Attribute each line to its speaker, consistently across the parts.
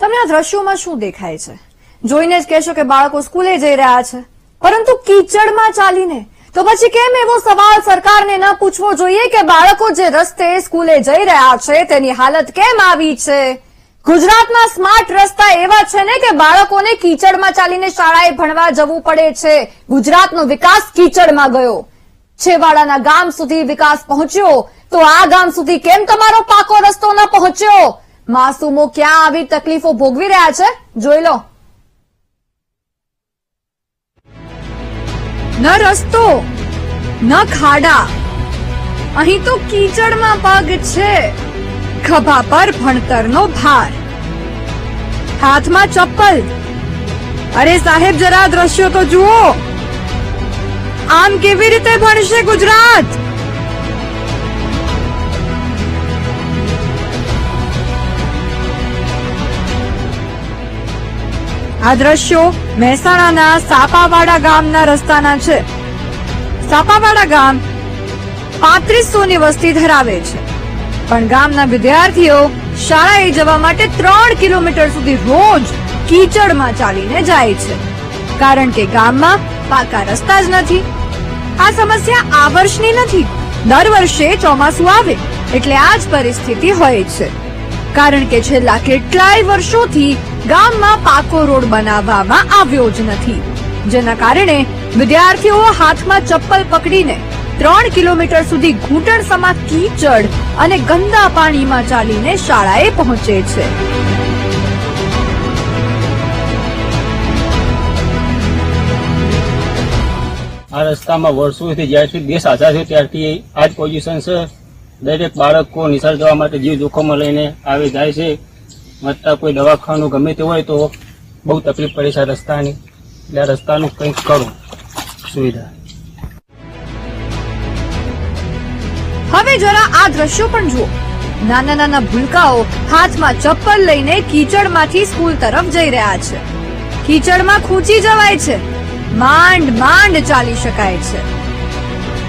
Speaker 1: તમને આ દ્રશ્યોમાં શું દેખાય છે? જોઈને જ કહેશો કે બાળકો સ્કૂલે જઈ રહ્યા છે. પરંતુ કીચડમાં ચાલીને, તો પછી કેમ એવો સવાલ સરકારને ન પૂછવો જોઈએ કે બાળકો જે રસ્તે સ્કૂલે જઈ રહ્યા છે, તેની હાલત કેમ આવી છે? ગુજરાતમાં સ્માર્ટ રસ્તા એવા છે ને કે બાળકોને કીચડમાં ચાલીને શાળાએ ભણવા જવું પડે છે. ગુજરાતનો વિકાસ કીચડમાં ગયો. છેવાડાના ગામ સુધી વિકાસ પહોંચ્યો. તો આ ગામ સુધી કેમ તમારો પાકો રસ્તો ન પહોંચ્યો? માસૂમો ક્યાં આવી તકલીફો ભોગવી રહ્યા છે? જોઈ લો. ન રસ્તો, ન ખાડા. અહીં તો કીચડમાં પગ છે. ખભા પર ભણતરનો ભાર. હાથમાં ચપ્પલ. અરે સાહેબ, જરા દ્રશ્યો તો જુઓ. આમ કેવી રીતે ભણશે ગુજરાત? આ દ્રશ્યો મહેસાણાના સાપાવાડા ગામના રસ્તાના છે. સાપાવાડા ગામ પાંત્રીસો ની વસ્તી ધરાવે છે. પણ ગામના વિદ્યાર્થીઓ શાળાએ જવા માટે ત્રણ કિલોમીટર સુધી રોજ કીચડમાં ચાલીને જાય છે. કારણ કે ગામમાં પાકા રસ્તા જ નથી. આ સમસ્યા આ વર્ષની નથી. દર વર્ષે ચોમાસું આવે, એટલે આ જ પરિસ્થિતિ હોય છે. કારણ કે છેલ્લા કેટલાય વર્ષોથી ગામમાં પાકો રોડ બનાવવામાં આવ્યો જ નથી. જેના કારણે વિદ્યાર્થીઓ હાથમાં ચપ્પલ પકડીને ત્રણ કિલોમીટર સુધી ઘૂંટણ સમા કીચડ અને ગંદા પાણીમાં ચાલીને શાળાએ પહોંચે છે.
Speaker 2: આ રસ્તામાં વર્ષોથી જ્યારથી દેશ આઝાદ થયો ત્યારથી આ જ પોઝિશન છે. દરેક બાળકો નિશાળ જવા માટે જીવ જોખમમાં લઈને આવે જાય છે. વધતા કોઈ દવાખાનું ગમે તે હોય તો બહુ તકલીફ પડે છે રસ્તાની. એટલે રસ્તાનું કંઈક કરું. સુવિધા.
Speaker 1: હવે જરા આ દ્રશ્યો પણ જુઓ. નાના નાના ભૂલકાઓ હાથમાં ચપ્પલ લઈને કીચડમાંથી સ્કૂલ તરફ જઈ રહ્યા છે. કીચડમાં ખૂંચી જવાય છે. માંડ માંડ ચાલી શકાય છે.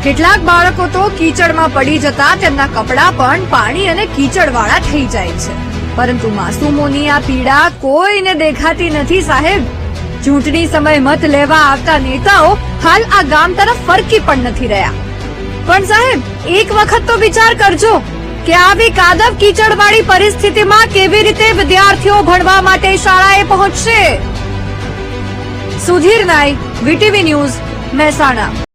Speaker 1: કેટલાક બાળકો તો કીચડમાં પડી જતા તેમના કપડાં પણ પાણી અને કીચડવાળા થઈ જાય છે. પરંતુ માસૂમોની આ પીડા કોઈને દેખાતી નથી સાહેબ. ચૂંટણી સમય મત લેવા આવતા નેતાઓ હાલ આ ગામ તરફ ફરકી પણ નથી રહ્યા. પણ સાહેબ, એક વખત તો વિચાર કરજો કે આવી કાદવ કીચડવાળી પરિસ્થિતિમાં કેવી રીતે વિદ્યાર્થીઓ ભણવા માટે શાળાએ પહોંચશે. સુધીર નાય વીટીવી ન્યૂઝ, મહેસાણા.